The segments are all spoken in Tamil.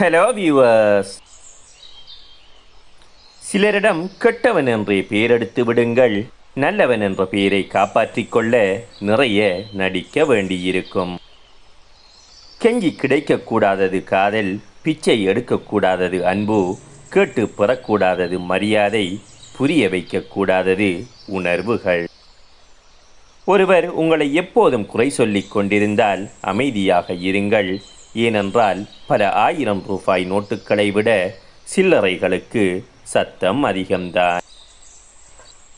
ஹலோ வியூவர்ஸ் சிலரிடம் கெட்டவன் என்றே பேரெடுத்து விடுங்கள். நல்லவன் என்ற பெயரை காப்பாற்றிக் கொள்ள நிறைய நடிக்க வேண்டியிருக்கும். கெஞ்சி கிடைக்கக்கூடாதது காதல் பிச்சை எடுக்கக்கூடாதது அன்பு கேட்டு பெறக்கூடாதது மரியாதை புரிய வைக்கக்கூடாதது உணர்வுகள். ஒருவர் உங்களை எப்போதும் குறை சொல்லிக் கொண்டிருந்தால் அமைதியாக இருங்கள். ஏனென்றால் பல ஆயிரம் ரூபாய் நோட்டுகளை விட சில்லறைகளுக்கு சத்தம் அதிகம்தான்.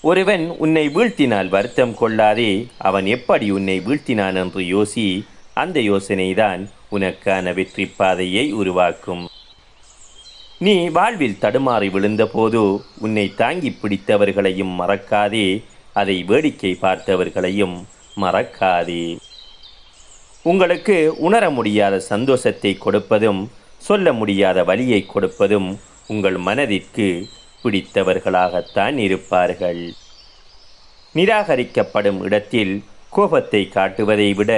ஒருவன் உன்னை வீழ்த்தினால் வருத்தம் கொள்ளாதே அவன் எப்படி உன்னை வீழ்த்தினான் என்று யோசி அந்த யோசனைதான் உனக்கான வெற்றி பாதையை உருவாக்கும். நீ வாழ்வில் தடுமாறி விழுந்தபோது உன்னை தாங்கி பிடித்தவர்களையும் மறக்காதே அதை வேடிக்கை பார்த்தவர்களையும் மறக்காதே. உங்களுக்கு உணர முடியாத சந்தோஷத்தை கொடுப்பதும் சொல்ல முடியாத வழியை கொடுப்பதும் உங்கள் மனதிற்கு பிடித்தவர்களாகத்தான் இருப்பார்கள். நிராகரிக்கப்படும் இடத்தில் கோபத்தை காட்டுவதை விட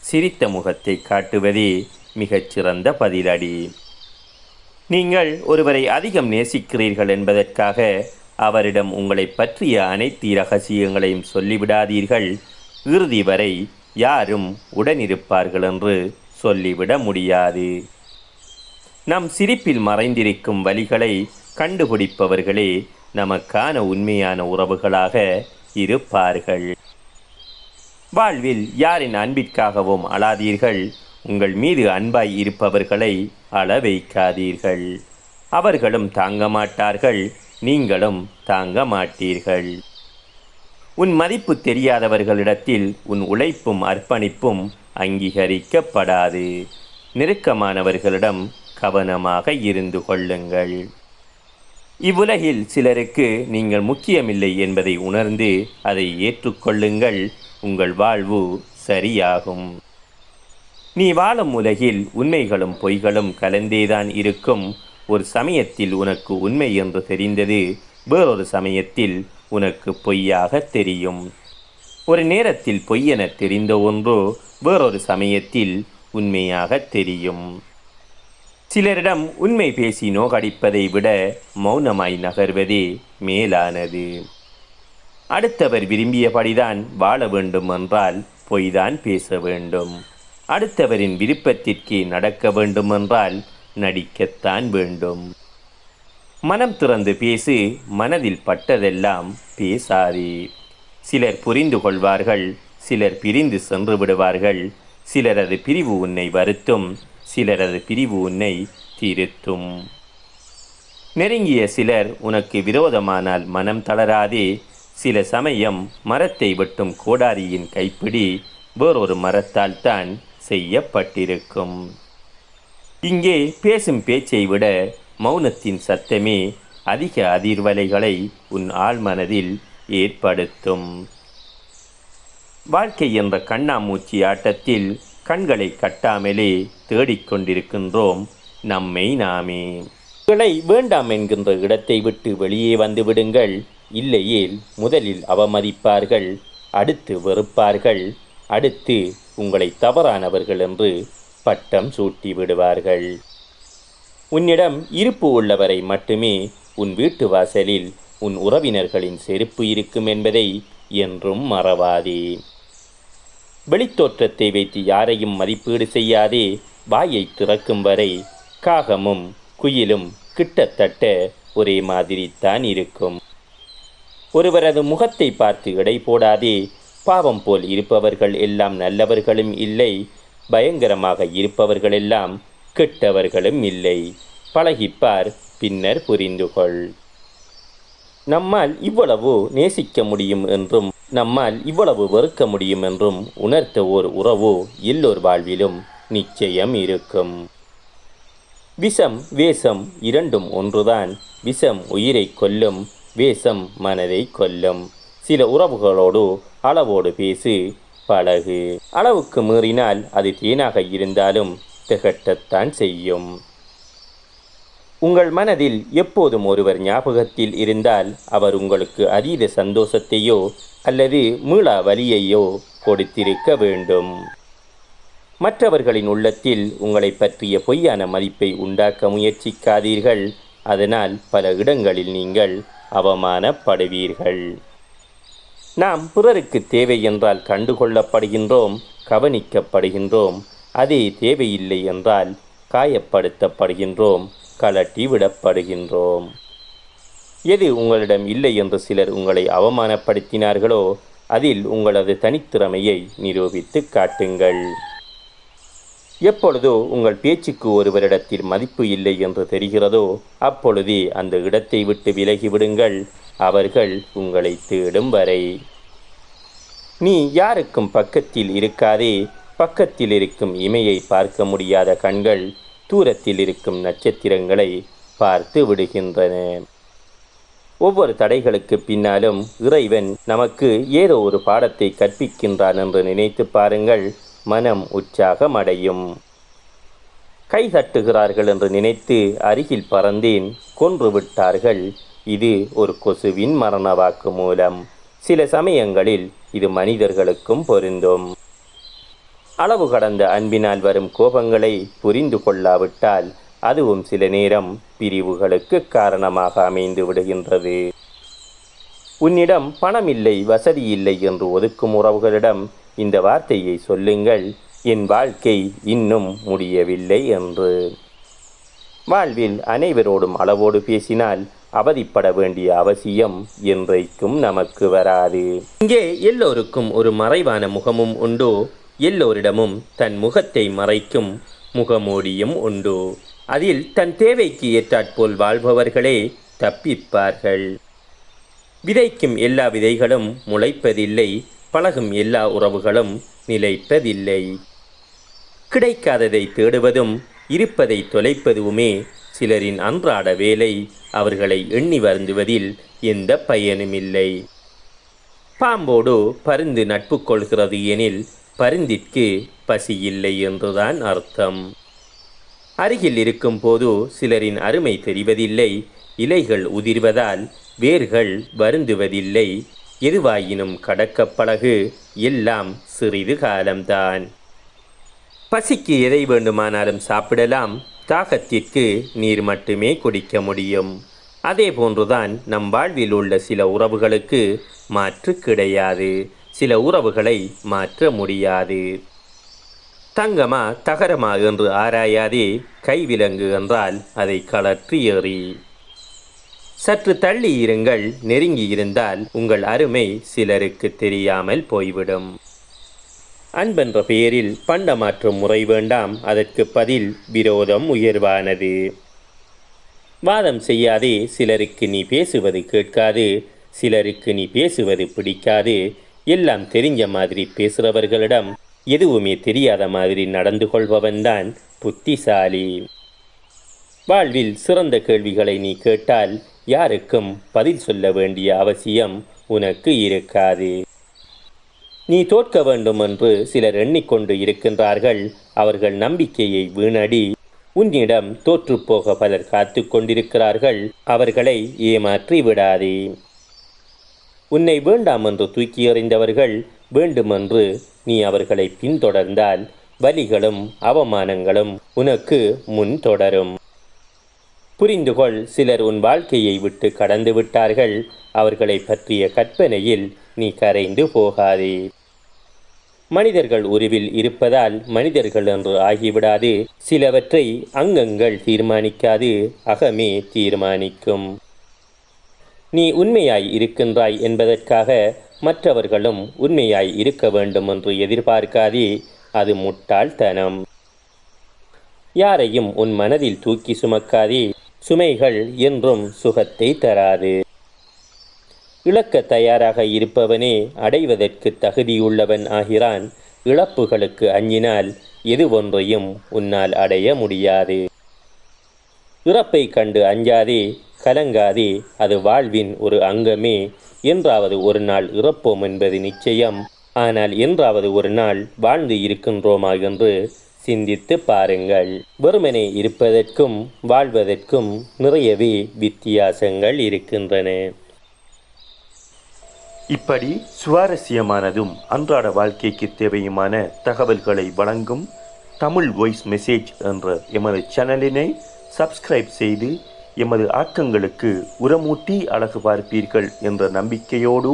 சிரித்த முகத்தை காட்டுவதே மிகச்சிறந்த பதிலடி. நீங்கள் ஒருவரை அதிகம் நேசிக்கிறீர்கள் என்பதற்காக அவரிடம் உங்களை பற்றிய அனைத்து ரகசியங்களையும் சொல்லிவிடாதீர்கள். இறுதி வரை யாரும் உடனிருப்பார்கள் என்று சொல்லிவிட முடியாது. நம் சிரிப்பில் மறைந்திருக்கும் வழிகளை கண்டுபிடிப்பவர்களே நமக்கான உண்மையான உறவுகளாக இருப்பார்கள். வாழ்வில் யாரின் அன்பிற்காகவும் அழாதீர்கள் உங்கள் மீது அன்பாய் இருப்பவர்களை அள வைக்காதீர்கள் அவர்களும் தாங்க மாட்டார்கள் நீங்களும் தாங்க மாட்டீர்கள். உன் மதிப்பு தெரியாதவர்களிடத்தில் உன் உழைப்பும் அர்ப்பணிப்பும் அங்கீகரிக்கப்படாது. நெருக்கமானவர்களிடம் கவனமாக இருந்து கொள்ளுங்கள். இவ்வுலகில் சிலருக்கு நீங்கள் முக்கியமில்லை என்பதை உணர்ந்து அதை ஏற்றுக்கொள்ளுங்கள். உங்கள் வாழ்வு சரியாகும். நீ வாழும் உலகில் உண்மைகளும் பொய்களும் கலந்தேதான் இருக்கும். ஒரு சமயத்தில் உனக்கு உண்மை என்று தெரிந்தது வேறொரு சமயத்தில் உனக்கு பொய்யாக தெரியும். ஒரு நேரத்தில் பொய்யென தெரிந்த ஒன்று வேறொரு சமயத்தில் உண்மையாக தெரியும். சிலரிடம் உண்மை பேசி நோகடிப்பதை விட மௌனமாய் நகர்வதே மேலானது. அடுத்தவர் விரும்பியபடிதான் வாழ வேண்டும் என்றால் பொய்தான் பேச வேண்டும். அடுத்தவரின் விருப்பத்திற்கு நடக்க வேண்டுமென்றால் நடிக்கத்தான் வேண்டும். மனம் திறந்து பேசு மனதில் பட்டதெல்லாம் பேசாதே. சிலர் புரிந்து கொள்வார்கள் சிலர் பிரிந்து சென்று விடுவார்கள். சிலரது பிரிவு உன்னை வருத்தும் சிலரது பிரிவு உன்னை திருத்தும். நெருங்கிய சிலர் உனக்கு விரோதமானால் மனம் தளராதே. சில சமயம் மரத்தை வெட்டும் கோடாரியின் கைப்பிடி வேறொரு மரத்தால் தான் செய்யப்பட்டிருக்கும். இங்கே பேசும் பேச்சை விட மௌனத்தின் சத்தமே அதிக அதிர்வலைகளை உன் ஆழ்மனதில் ஏற்படுத்தும். வாழ்க்கை என்ற கண்ணாமூச்சி ஆட்டத்தில் கண்களை கட்டாமலே தேடிக்கொண்டிருக்கின்றோம் நம்மை நாமே. உங்களை வேண்டாம் என்கின்ற இடத்தை விட்டு வெளியே வந்து விடுங்கள். இல்லையேல் முதலில் அவமதிப்பார்கள் அடுத்து வெறுப்பார்கள் அடுத்து உங்களை தவறானவர்கள் என்று பட்டம் சூட்டி விடுவார்கள். உன்னிடம் இருப்பு உள்ளவரை மட்டுமே உன் வீட்டு வாசலில் உன் உறவினர்களின் செருப்பு இருக்கும் என்பதை என்றும் மறவாதே. வெளித்தோற்றத்தை வைத்து யாரையும் மதிப்பீடு செய்யாதே வாயை திறக்கும் வரை காகமும் குயிலும் கிட்டத்தட்ட ஒரே மாதிரித்தான் இருக்கும். ஒருவரது முகத்தை பார்த்து எடை போடாதே பாவம் போல் இருப்பவர்கள் எல்லாம் நல்லவர்களும் இல்லை பயங்கரமாக இருப்பவர்களெல்லாம் கெட்டவர்களும் இல்லை. பழகிப்பார் பின்னர் புரிந்து கொள் நம்மால் இவ்வளவு நேசிக்க முடியும் என்றும் நம்மால் இவ்வளவு வெறுக்க முடியும் என்றும் உணர்த்த ஓர் உறவு எல்லோர் வாழ்விலும் நிச்சயம் இருக்கும். விஷம் வேஷம் இரண்டும் ஒன்றுதான். விஷம் உயிரை கொல்லும் வேஷம் மனதை கொல்லும். சில உறவுகளோடு அளவோடு பேசு பழகு. அளவுக்கு மீறினால் அது தேனாக இருந்தாலும் திகட்டத்தான் செய்யும். உங்கள் மனதில் எப்போதும் ஒருவர் ஞாபகத்தில் இருந்தால் அவர் உங்களுக்கு அதீத சந்தோஷத்தையோ அல்லது மீளா வலியையோ கொடுத்திருக்க வேண்டும். மற்றவர்களின் உள்ளத்தில் உங்களை பற்றிய பொய்யான மதிப்பை உண்டாக்க முயற்சிக்காதீர்கள். அதனால் பல இடங்களில் நீங்கள் அவமானப்படுவீர்கள். நாம் பிறருக்கு தேவை என்றால் கண்டுகொள்ளப்படுகின்றோம் கவனிக்கப்படுகின்றோம். அதே தேவையில்லை என்றால் காயப்படுத்தப்படுகின்றோம் கலட்டி விடப்படுகின்றோம். எது உங்களிடம் இல்லை என்று சிலர் உங்களை அவமானப்படுத்தினார்களோ அதில் உங்களது தனித்திறமையை நிரூபித்து காட்டுங்கள். எப்பொழுதோ உங்கள் பேச்சுக்கு ஒருவரிடத்தில் மதிப்பு இல்லை என்று தெரிகிறதோ அப்பொழுதே அந்த இடத்தை விட்டு விலகிவிடுங்கள். அவர்கள் உங்களை தேடும் வரை. நீ யாருக்கும் பக்கத்தில் இருக்காதே பக்கத்தில் இருக்கும் இமையை பார்க்க முடியாத கண்கள் தூரத்தில் இருக்கும் நட்சத்திரங்களை பார்த்து விடுகின்றன. ஒவ்வொரு தடைகளுக்கு பின்னாலும் இறைவன் நமக்கு ஏதோ ஒரு பாடத்தை கற்பிக்கின்றான் என்று நினைத்து பாருங்கள் மனம் உற்சாகமடையும். கை தட்டுகிறார்கள் என்று நினைத்து அருகில் பறந்தேன் கொன்று விட்டார்கள். இது ஒரு கொசுவின் மரணவாக்கு மூலம். சில சமயங்களில் இது மனிதர்களுக்கும் பொருந்தும். அளவு கடந்த அன்பினால் வரும் கோபங்களை புரிந்து கொள்ளாவிட்டால் அதுவும் சில நேரம் பிரிவுகளுக்கு காரணமாக அமைந்து விடுகின்றது. உன்னிடம் பணம் இல்லை வசதி இல்லை என்று ஒதுக்கும் உறவுகளிடம் இந்த வார்த்தையை சொல்லுங்கள் என் வாழ்க்கை இன்னும் முடியவில்லை என்று. வாழ்வில் அனைவரோடும் அளவோடு பேசினால் அவதிப்பட வேண்டிய அவசியம் என்றைக்கும் நமக்கு வராது. இங்கே எல்லோருக்கும் ஒரு மறைவான முகமும் உண்டோ? எல்லோரிடமும் தன் முகத்தை மறைக்கும் முகமூடியும் உண்டு. அதில் தன் தேவைக்கு ஏற்றாற்போல் வாழ்பவர்களே தப்பிப்பார்கள். விதைக்கும் எல்லா விதைகளும் முளைப்பதில்லை பழகும் எல்லா உறவுகளும் நிலைப்பதில்லை. கிடைக்காததை தேடுவதும் இருப்பதை தொலைப்பதுமே சிலரின் அன்றாட வேலை அவர்களை எண்ணி வருந்துவதில் எந்த பயனுமில்லை. பாம்போடு பருந்து நட்பு கொள்கிறது எனில் பருந்திற்கு பசியில்லை என்றுதான் அர்த்தம். அருகில் இருக்கும் போது சிலரின் அருமை தெரிவதில்லை இலைகள் உதிர்வதால் வேர்கள் வருந்துவதில்லை. எதுவாயினும் கடக்கப்பழகு எல்லாம் சிறிது காலம்தான். பசிக்கு எதை வேண்டுமானாலும் சாப்பிடலாம் தாகத்திற்கு நீர் மட்டுமே குடிக்க முடியும். அதே போன்றுதான் நம் வாழ்வில் உள்ள சில உறவுகளுக்கு மாற்று கிடையாது. சில உறவுகளை மாற்ற முடியாது. தங்கமா தகரமா என்று ஆராயாதே கைவிலங்கு என்றால் அதை கலற்றி ஏறி. சற்று தள்ளி இருங்கள் நெருங்கி இருந்தால் உங்கள் அருமை சிலருக்கு தெரியாமல் போய்விடும். அன்பென்ற பெயரில் பண்டமாற்றும் முறை வேண்டாம் அதற்கு பதில் விரோதம் உயர்வானது. வாதம் செய்யாதே சிலருக்கு நீ பேசுவது கேட்காது சிலருக்கு நீ பேசுவது பிடிக்காது எல்லாம் தெரிஞ்ச மாதிரி பேசுகிறவர்களிடம் எதுவுமே தெரியாத மாதிரி நடந்து கொள்பவன்தான் புத்திசாலி. வாழ்வில் சிறந்த கேள்விகளை நீ கேட்டால் யாருக்கும் பதில் சொல்ல வேண்டிய அவசியம் உனக்கு இருக்காது. நீ தோற்க வேண்டும் என்று சிலர் எண்ணிக்கொண்டு இருக்கின்றார்கள். அவர்கள் நம்பிக்கையை வீணடி உன்னிடம் தோற்றுப்போக பலர் காத்து கொண்டிருக்கிறார்கள். அவர்களை ஏமாற்றி விடாதே. உன்னை வேண்டாம் என்று தூக்கி எறிந்தவர்கள் வேண்டுமென்று நீ அவர்களை பின்தொடர்ந்தால் வலிகளும் அவமானங்களும் உனக்கு முன் தொடரும். புரிந்துகொள் சிலர் உன் வாழ்க்கையை விட்டு கடந்து விட்டார்கள். அவர்களை பற்றிய கற்பனையில் நீ கரைந்து போகாதே. மனிதர்கள் உருவில் இருப்பதால் மனிதர்கள் என்று ஆகிவிடாது. சிலவற்றை அங்கங்கள் தீர்மானிக்காது அகமே தீர்மானிக்கும். நீ உண்மையாய் இருக்கின்றாய் என்பதற்காக மற்றவர்களும் உண்மையாய் இருக்க வேண்டும் என்று எதிர்பார்க்காதே அது முட்டாள்தனம். யாரையும் உன் மனதில் தூக்கி சுமக்காதே சுமைகள் என்றும் சுகத்தை தராது. இழக்க தயாராக இருப்பவனே அடைவதற்கு தகுதியுள்ளவன் ஆகிறான். இழப்புகளுக்கு அஞ்சினால் எது ஒன்றையும் உன்னால் அடைய முடியாது. இறப்பை கண்டு அஞ்சாதே கலங்காதே அது வாழ்வின் ஒரு அங்கமே. என்றாவது ஒரு நாள் இறப்போம் என்பது நிச்சயம். ஆனால் என்றாவது ஒரு நாள் வாழ்ந்து இருக்கின்றோமா என்று சிந்தித்து பாருங்கள். வெறுமனே இருப்பதற்கும் வாழ்வதற்கும் நிறையவே வித்தியாசங்கள் இருக்கின்றன. இப்படி சுவாரஸ்யமானதும் அன்றாட வாழ்க்கைக்கு தேவையுமான தகவல்களை வழங்கும் தமிழ் வாய்ஸ் மெசேஜ் என்ற எமது சேனலினை சப்ஸ்கிரைப் செய்து எமது ஆக்கங்களுக்கு உரமூட்டி அழகு பார்ப்பீர்கள் என்ற நம்பிக்கையோடு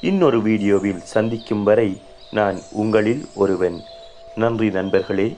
இன்னொரு வீடியோவில் சந்திக்கும் வரை நான் உங்களில் ஒருவன். நன்றி நண்பர்களே.